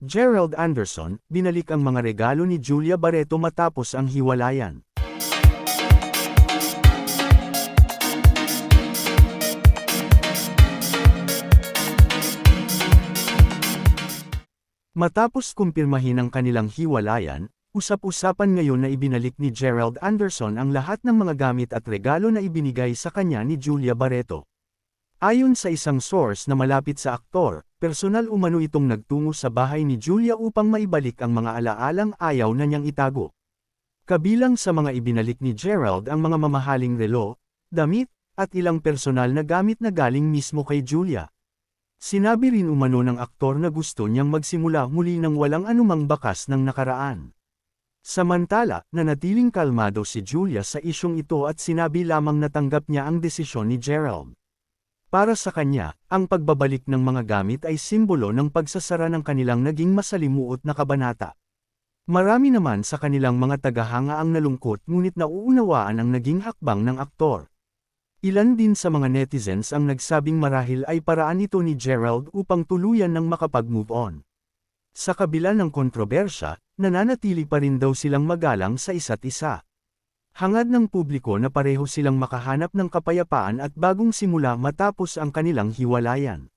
Gerald Anderson, binalik ang mga regalo ni Julia Barreto matapos ang hiwalayan. Matapos kumpirmahin ang kanilang hiwalayan, usap-usapan ngayon na ibinalik ni Gerald Anderson ang lahat ng mga gamit at regalo na ibinigay sa kanya ni Julia Barreto. Ayon sa isang source na malapit sa aktor, personal umano itong nagtungo sa bahay ni Julia upang maibalik ang mga alaalang ayaw na niyang itago. Kabilang sa mga ibinalik ni Gerald ang mga mamahaling relo, damit, at ilang personal na gamit na galing mismo kay Julia. Sinabi rin umano ng aktor na gusto niyang magsimula muli ng walang anumang bakas ng nakaraan. Samantala, nanatiling kalmado si Julia sa isyong ito at sinabi lamang natanggap niya ang desisyon ni Gerald. Para sa kanya, ang pagbabalik ng mga gamit ay simbolo ng pagsasara ng kanilang naging masalimuot na kabanata. Marami naman sa kanilang mga tagahanga ang nalungkot ngunit nauunawaan ang naging hakbang ng aktor. Ilan din sa mga netizens ang nagsabing marahil ay paraan ito ni Gerald upang tuluyan ng makapag-move on. Sa kabila ng kontrobersya, nananatili pa rin daw silang magalang sa isa't isa. Hangad ng publiko na pareho silang makahanap ng kapayapaan at bagong simula matapos ang kanilang hiwalayan.